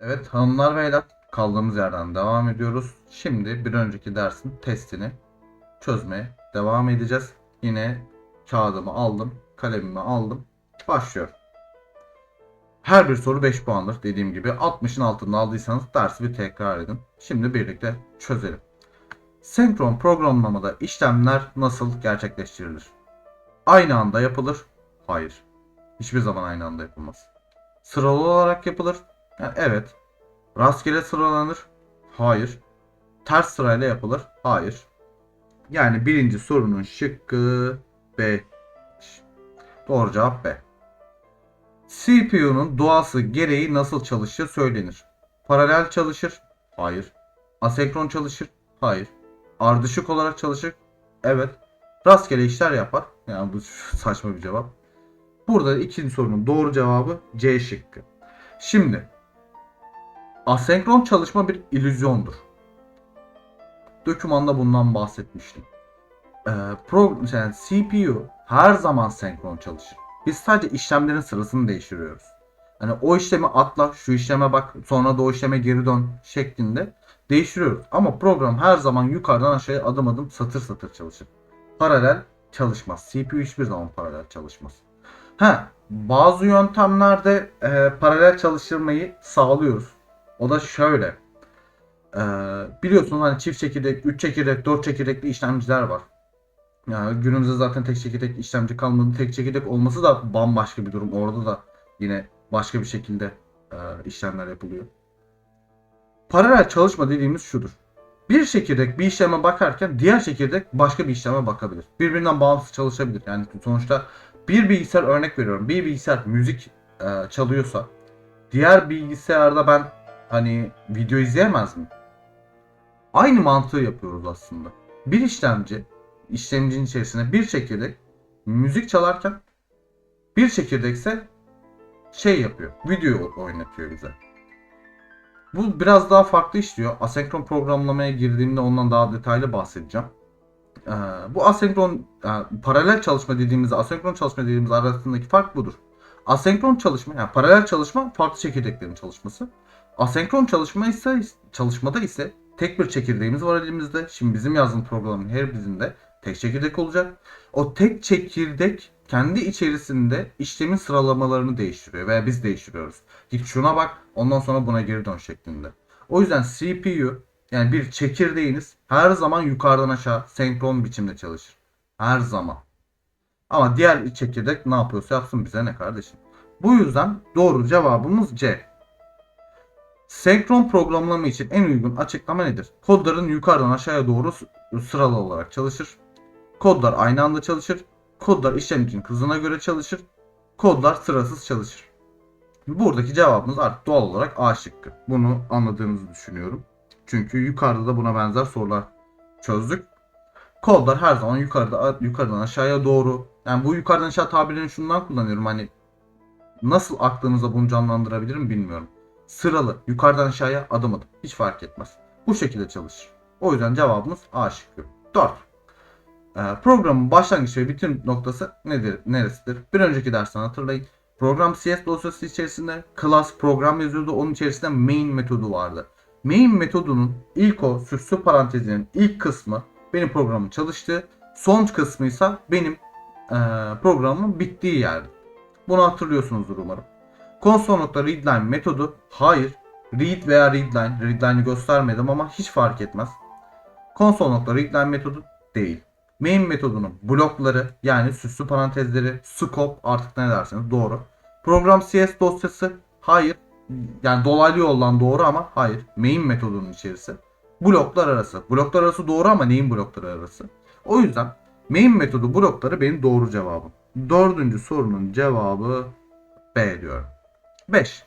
Evet hanımlar beyler kaldığımız yerden devam ediyoruz. Şimdi bir önceki dersin testini çözmeye devam edeceğiz. Yine kağıdımı aldım, kalemimi aldım. Başlıyorum. Her bir soru 5 puandır dediğim gibi. 60'ın altında aldıysanız dersi bir tekrar edin. Şimdi birlikte çözelim. Senkron programlamada işlemler nasıl gerçekleştirilir? Aynı anda yapılır? Hayır. Hiçbir zaman aynı anda yapılmaz. Sıralı olarak yapılır? Yani evet. Rastgele sıralanır? Hayır. Ters sırayla yapılır? Hayır. Yani birinci sorunun şıkkı B. Doğru cevap B. CPU'nun doğası gereği nasıl çalıştığı söylenir. Paralel çalışır? Hayır. Asenkron çalışır? Hayır. Ardışık olarak çalışır? Evet. Rastgele işler yapar. Yani bu saçma bir cevap. Burada ikinci sorunun doğru cevabı C şıkkı. Şimdi asenkron çalışma bir illüzyondur. Dokümanda bundan bahsetmiştim. Ee, pro, yani CPU her zaman senkron çalışır. Biz sadece işlemlerin sırasını değiştiriyoruz. Hani o işlemi atla, şu işleme bak, sonra da o işleme geri dön şeklinde değiştiriyoruz. Ama program her zaman yukarıdan aşağıya adım adım satır satır çalışır. Paralel çalışmaz. CPU hiçbir zaman paralel çalışmaz. Ha, bazı yöntemlerde e, paralel çalıştırmayı sağlıyoruz. O da şöyle. E, biliyorsunuz hani çift çekirdek, 3 çekirdek, 4 çekirdekli işlemciler var. Yani günümüzde zaten tek çekirdek işlemci kalmadı. Tek çekirdek olması da bambaşka bir durum. Orada da yine başka bir şekilde e, işlemler yapılıyor. Paralel çalışma dediğimiz şudur. Bir çekirdek bir işleme bakarken diğer çekirdek başka bir işleme bakabilir. Birbirinden bağımsız çalışabilir. Yani sonuçta bir bilgisayar örnek veriyorum. Bir bilgisayar müzik e, çalıyorsa diğer bilgisayarda ben hani video izleyemez mi? Aynı mantığı yapıyoruz aslında. Bir işlemci işlemcinin içerisine bir çekirdek müzik çalarken bir çekirdekse şey yapıyor. Video oynatıyor bize. Bu biraz daha farklı işliyor. Asenkron programlamaya girdiğimde ondan daha detaylı bahsedeceğim. Ee, bu asenkron yani paralel çalışma dediğimiz asenkron çalışma dediğimiz arasındaki fark budur. Asenkron çalışma yani paralel çalışma farklı çekirdeklerin çalışması. Asenkron çalışma ise çalışmada ise tek bir çekirdeğimiz var elimizde. Şimdi bizim yazdığımız programın her birinde tek çekirdek olacak. O tek çekirdek kendi içerisinde işlemin sıralamalarını değiştiriyor veya biz değiştiriyoruz. Git şuna bak ondan sonra buna geri dön şeklinde. O yüzden CPU yani bir çekirdeğiniz her zaman yukarıdan aşağı senkron biçimde çalışır. Her zaman. Ama diğer çekirdek ne yapıyorsa yapsın bize ne kardeşim. Bu yüzden doğru cevabımız C. Senkron programlama için en uygun açıklama nedir? Kodların yukarıdan aşağıya doğru sıralı olarak çalışır. Kodlar aynı anda çalışır. Kodlar işlemcinin hızına göre çalışır. Kodlar sırasız çalışır. Buradaki cevabımız artık doğal olarak A şıkkı. Bunu anladığınızı düşünüyorum. Çünkü yukarıda da buna benzer sorular çözdük. Kodlar her zaman yukarıda yukarıdan aşağıya doğru. Yani bu yukarıdan aşağı tabirini şundan kullanıyorum. Hani nasıl aklınıza bunu canlandırabilirim bilmiyorum. Sıralı yukarıdan aşağıya adım adım. Hiç fark etmez. Bu şekilde çalışır. O yüzden cevabımız A şıkkı. 4. Ee, programın başlangıç ve bitim noktası nedir, neresidir? Bir önceki dersten hatırlayın. Program CS dosyası içerisinde class program yazıyordu. Onun içerisinde main metodu vardı. Main metodunun ilk o süslü parantezinin ilk kısmı benim programın çalıştığı. Son kısmı ise benim e, programın bittiği yerdi. Bunu hatırlıyorsunuzdur umarım. Console.readline metodu hayır. Read veya readline. Readline'i göstermedim ama hiç fark etmez. Console.readline metodu değil. Main metodunun blokları yani süslü parantezleri, scope artık ne derseniz doğru. Program CS dosyası hayır. Yani dolaylı yoldan doğru ama hayır. Main metodunun içerisi. Bloklar arası. Bloklar arası doğru ama neyin blokları arası? O yüzden main metodu blokları benim doğru cevabım. Dördüncü sorunun cevabı B diyorum. 5.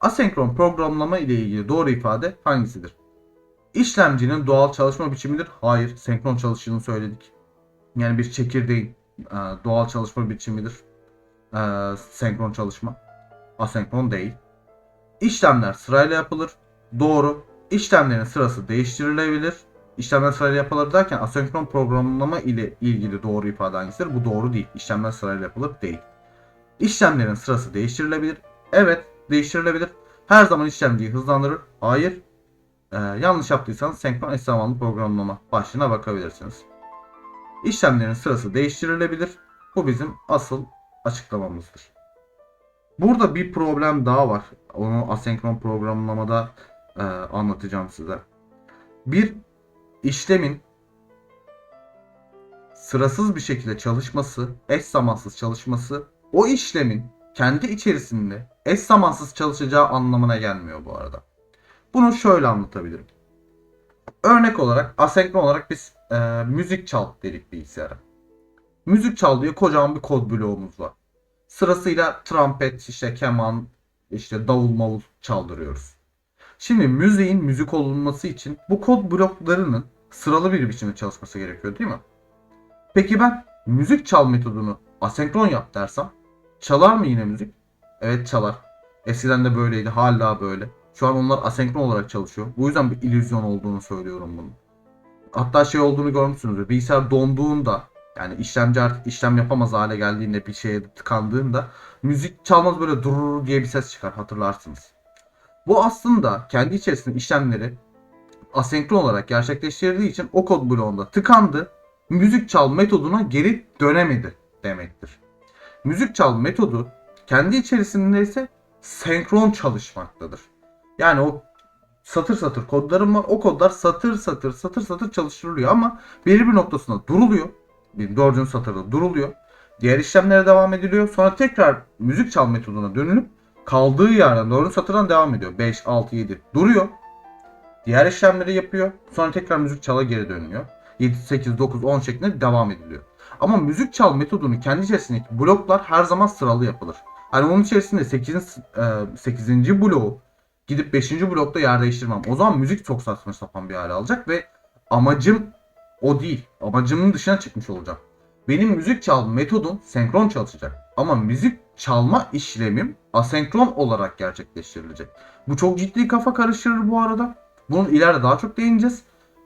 Asenkron programlama ile ilgili doğru ifade hangisidir? İşlemcinin doğal çalışma biçimidir. Hayır. Senkron çalıştığını söyledik. Yani bir çekirdeğin e, doğal çalışma biçimidir. E, senkron çalışma. Asenkron değil. İşlemler sırayla yapılır. Doğru. İşlemlerin sırası değiştirilebilir. İşlemler sırayla yapılır derken asenkron programlama ile ilgili doğru ifade hangisidir? Bu doğru değil. İşlemler sırayla yapılır değil. İşlemlerin sırası değiştirilebilir. Evet değiştirilebilir. her zaman işlemciyi hızlandırır. Hayır. Ee, yanlış yaptıysanız senkron eş zamanlı programlama başlığına bakabilirsiniz. İşlemlerin sırası değiştirilebilir. Bu bizim asıl açıklamamızdır. Burada bir problem daha var. Onu asenkron programlamada e, anlatacağım size. Bir işlemin sırasız bir şekilde çalışması, eş zamansız çalışması o işlemin kendi içerisinde eş zamansız çalışacağı anlamına gelmiyor bu arada. Bunu şöyle anlatabilirim. Örnek olarak asenkron olarak biz e, müzik çal dedik bilgisayara. Müzik çal diye kocaman bir kod bloğumuz var. Sırasıyla trompet, işte keman, işte davul mavul çaldırıyoruz. Şimdi müziğin müzik olunması için bu kod bloklarının sıralı bir biçimde çalışması gerekiyor değil mi? Peki ben müzik çal metodunu asenkron yap dersem çalar mı yine müzik? Evet çalar. Eskiden de böyleydi hala böyle. Şu an onlar asenkron olarak çalışıyor. Bu yüzden bir illüzyon olduğunu söylüyorum bunu. Hatta şey olduğunu görmüşsünüzdür. Bilgisayar donduğunda yani işlemci artık işlem yapamaz hale geldiğinde bir şeye tıkandığında müzik çalmaz böyle durur diye bir ses çıkar hatırlarsınız. Bu aslında kendi içerisinde işlemleri asenkron olarak gerçekleştirdiği için o kod bloğunda tıkandı. Müzik çal metoduna geri dönemedi demektir. Müzik çal metodu kendi içerisinde ise senkron çalışmaktadır. Yani o satır satır kodlarım var. O kodlar satır satır satır satır çalıştırılıyor ama belirli bir noktasında duruluyor. Dördüncü satırda duruluyor. Diğer işlemlere devam ediliyor. Sonra tekrar müzik çal metoduna dönülüp kaldığı yerden dördüncü satırdan devam ediyor. 5, 6, 7 duruyor. Diğer işlemleri yapıyor. Sonra tekrar müzik çala geri dönüyor. 7, 8, 9, 10 şeklinde devam ediliyor. Ama müzik çal metodunu kendi içerisindeki bloklar her zaman sıralı yapılır. Hani onun içerisinde 8. 8. bloğu gidip 5. blokta yer değiştirmem. O zaman müzik çok saçma sapan bir hale alacak ve amacım o değil. Amacımın dışına çıkmış olacağım. Benim müzik çalma metodum senkron çalışacak. Ama müzik çalma işlemim asenkron olarak gerçekleştirilecek. Bu çok ciddi kafa karıştırır bu arada. Bunun ileride daha çok değineceğiz.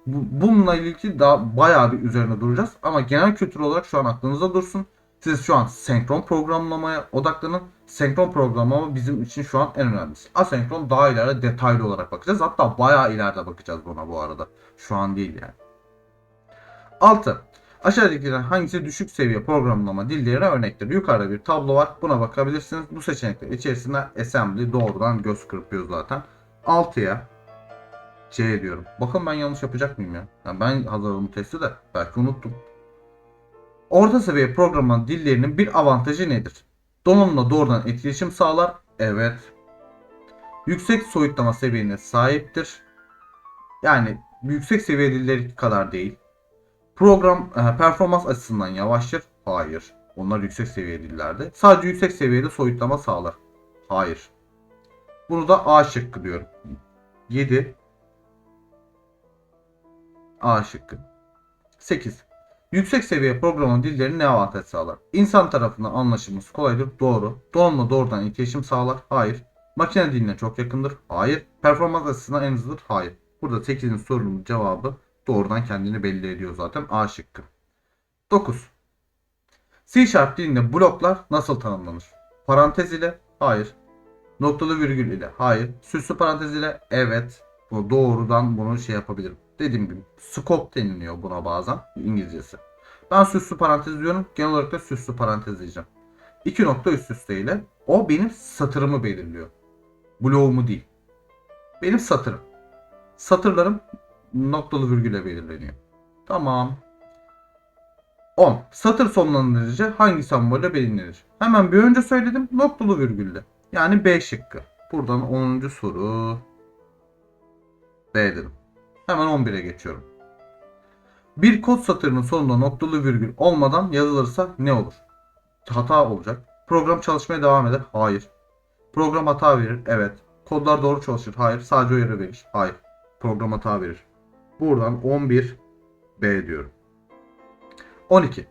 Bu- Bununla ilgili daha bayağı bir üzerine duracağız. Ama genel kültür olarak şu an aklınızda dursun. Siz şu an senkron programlamaya odaklanın. Senkron programlama bizim için şu an en önemlisi. Asenkron daha ileride detaylı olarak bakacağız. Hatta bayağı ileride bakacağız buna bu arada. Şu an değil yani. 6. Aşağıdakilerden hangisi düşük seviye programlama dillerine örnektir? Yukarıda bir tablo var. Buna bakabilirsiniz. Bu seçenekler içerisinde assembly doğrudan göz kırpıyor zaten. 6'ya C diyorum. Bakın ben yanlış yapacak mıyım ya? Yani ben hazırladım testi de belki unuttum. Orta seviye programlama dillerinin bir avantajı nedir? Donanımla doğrudan etkileşim sağlar. Evet. Yüksek soyutlama seviyesine sahiptir. Yani yüksek seviye dilleri kadar değil. Program e, performans açısından yavaştır. Hayır. Onlar yüksek seviye dillerde. Sadece yüksek seviyede soyutlama sağlar. Hayır. Bunu da A şıkkı diyorum. 7 A şıkkı. 8. Yüksek seviye programlama dilleri ne avantaj sağlar? İnsan tarafından anlaşılması kolaydır. Doğru. Donanımla doğrudan etkileşim sağlar. Hayır. Makine diline çok yakındır. Hayır. Performans açısından en hızlıdır. Hayır. Burada 8'in sorunun cevabı doğrudan kendini belli ediyor zaten. A şıkkı. 9. C Sharp dilinde bloklar nasıl tanımlanır? Parantez ile? Hayır. Noktalı virgül ile? Hayır. Süslü parantez ile? Evet. Bu doğrudan bunu şey yapabilirim. Dediğim gibi scope deniliyor buna bazen İngilizcesi. Ben süslü parantez diyorum. Genel olarak da süslü parantez diyeceğim. İki nokta üst üste ile o benim satırımı belirliyor. Bloğumu değil. Benim satırım. Satırlarım noktalı virgüle belirleniyor. Tamam. 10. Satır sonlandırıcı hangi sembolle belirlenir? Hemen bir önce söyledim. Noktalı virgülle. Yani B şıkkı. Buradan 10. soru. B dedim. Hemen 11'e geçiyorum. Bir kod satırının sonunda noktalı virgül olmadan yazılırsa ne olur? Hata olacak. Program çalışmaya devam eder. Hayır. Program hata verir. Evet. Kodlar doğru çalışır. Hayır. Sadece uyarı verir. Hayır. Program hata verir. Buradan 11 B diyorum. 12.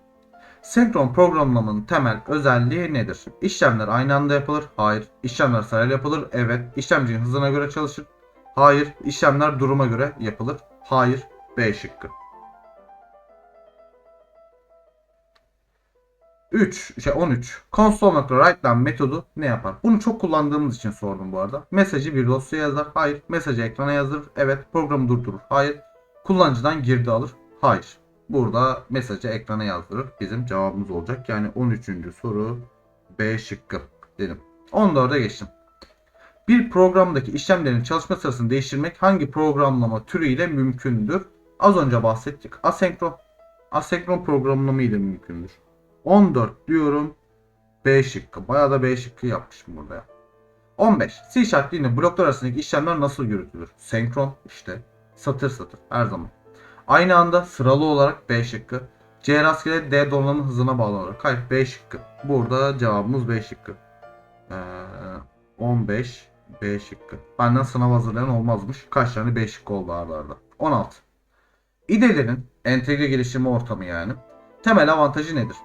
Senkron programlamanın temel özelliği nedir? İşlemler aynı anda yapılır. Hayır. İşlemler sırayla yapılır. Evet. İşlemcinin hızına göre çalışır. Hayır. İşlemler duruma göre yapılır. Hayır. B şıkkı. 3 şey 13. console.writeline metodu ne yapar? Bunu çok kullandığımız için sordum bu arada. Mesajı bir dosyaya yazar. Hayır. Mesajı ekrana yazdırır. Evet. Programı durdurur. Hayır. Kullanıcıdan girdi alır. Hayır. Burada mesajı ekrana yazdırır. Bizim cevabımız olacak. Yani 13. soru B şıkkı dedim. 14'e geçtim. Bir programdaki işlemlerin çalışma sırasını değiştirmek hangi programlama türüyle mümkündür? Az önce bahsettik. Asenkron. Asenkron programlama ile mümkündür. 14 diyorum. B şıkkı. Bayağı da B şıkkı yapmışım burada ya. 15. C Sharp dilinde bloklar arasındaki işlemler nasıl yürütülür? Senkron işte. Satır satır her zaman. Aynı anda sıralı olarak B şıkkı. C rastgele D donanım hızına bağlı olarak. Hayır B şıkkı. Burada cevabımız B şıkkı. Ee, 15 B şıkkı. Benden sınav hazırlayan olmazmış. Kaç tane B şıkkı oldu arda arda. 16. İDE'lerin entegre geliştirme ortamı yani. Temel avantajı nedir?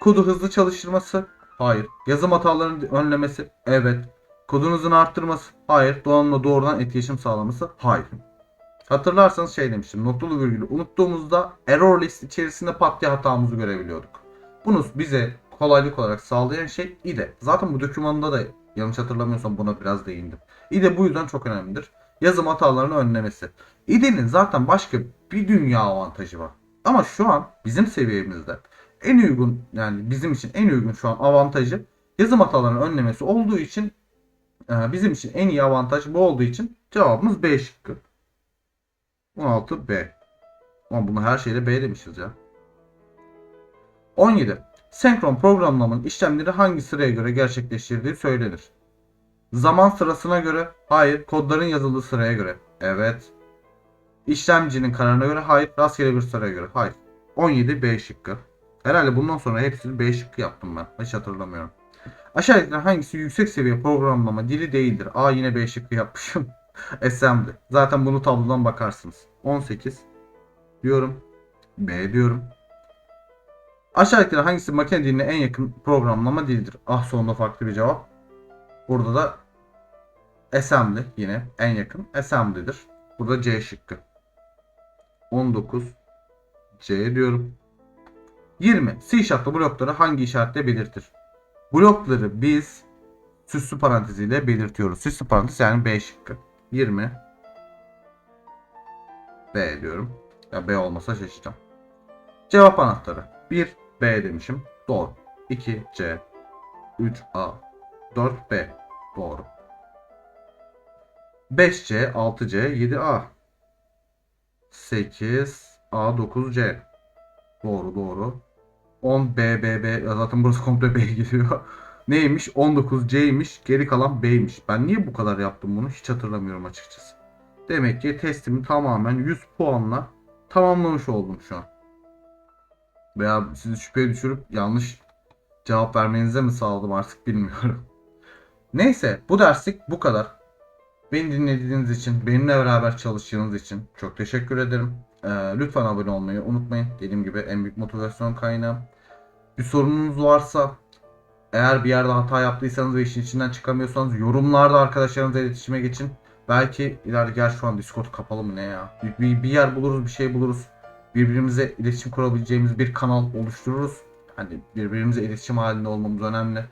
Kodu hızlı çalıştırması? Hayır. Yazım hatalarını önlemesi? Evet. Kodun hızını arttırması? Hayır. Donanımla doğrudan etkileşim sağlaması? Hayır. Hatırlarsanız şey demiştim. Noktalı virgülü unuttuğumuzda error list içerisinde pat diye hatamızı görebiliyorduk. Bunu bize kolaylık olarak sağlayan şey IDE. Zaten bu dokümanda da yanlış hatırlamıyorsam buna biraz değindim. IDE bu yüzden çok önemlidir. Yazım hatalarını önlemesi. IDE'nin zaten başka bir dünya avantajı var. Ama şu an bizim seviyemizde en uygun yani bizim için en uygun şu an avantajı yazım hatalarının önlemesi olduğu için e, bizim için en iyi avantaj bu olduğu için cevabımız B şıkkı. 16 B. Ama bunu her şeyde B demişiz ya. 17. Senkron programlamanın işlemleri hangi sıraya göre gerçekleştirdiği söylenir. Zaman sırasına göre, hayır. Kodların yazıldığı sıraya göre, evet. İşlemcinin kararına göre, hayır. Rastgele bir sıraya göre, hayır. 17 B şıkkı. Herhalde bundan sonra hepsini B şıkkı yaptım ben. Hiç hatırlamıyorum. Aşağıdakilerden hangisi yüksek seviye programlama dili değildir? A yine B şıkkı yapmışım. Assembly. Zaten bunu tablodan bakarsınız. 18 diyorum. B diyorum. Aşağıdakiler hangisi makine diline en yakın programlama dilidir? Ah sonunda farklı bir cevap. Burada da assembly yine en yakın assembly'dir. Burada C şıkkı. 19 C diyorum. 20. C Sharp'ta blokları hangi işaretle belirtir? Blokları biz süslü paranteziyle belirtiyoruz. Süslü parantez yani B şıkkı. 20 B diyorum. Ya B olmasa şaşacağım. Cevap anahtarı. 1 B demişim. Doğru. 2 C 3 A 4 B. Doğru. 5 C 6 C 7 A 8 A 9 C. Doğru doğru. 10 B B B zaten burası komple B gidiyor. Neymiş? 19 C'ymiş. Geri kalan B'ymiş. Ben niye bu kadar yaptım bunu? Hiç hatırlamıyorum açıkçası. Demek ki testimi tamamen 100 puanla tamamlamış oldum şu an. Veya sizi şüpheye düşürüp yanlış cevap vermenize mi sağladım artık bilmiyorum. Neyse bu derslik bu kadar. Beni dinlediğiniz için, benimle beraber çalıştığınız için çok teşekkür ederim. Ee, lütfen abone olmayı unutmayın. Dediğim gibi en büyük motivasyon kaynağı. Bir sorununuz varsa eğer bir yerde hata yaptıysanız ve işin içinden çıkamıyorsanız yorumlarda arkadaşlarınızla iletişime geçin. Belki ileride gel şu an Discord kapalı mı ne ya? Bir, bir, bir yer buluruz, bir şey buluruz. Birbirimize iletişim kurabileceğimiz bir kanal oluştururuz. Hani birbirimize iletişim halinde olmamız önemli.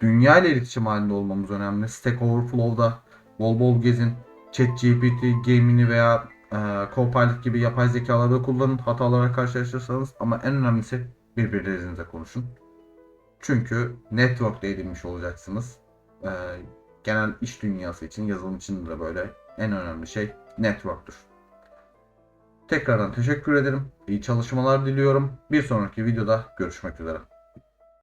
Dünya ile iletişim halinde olmamız önemli. Stack Overflow'da bol bol gezin. ChatGPT, Gemini veya e, Copilot gibi yapay zekaları kullanın. Hatalara karşılaşırsanız ama en önemlisi birbirlerinizle konuşun. Çünkü network edilmiş olacaksınız. Ee, genel iş dünyası için, yazılım için de böyle en önemli şey network'tür. Tekrardan teşekkür ederim. İyi çalışmalar diliyorum. Bir sonraki videoda görüşmek üzere.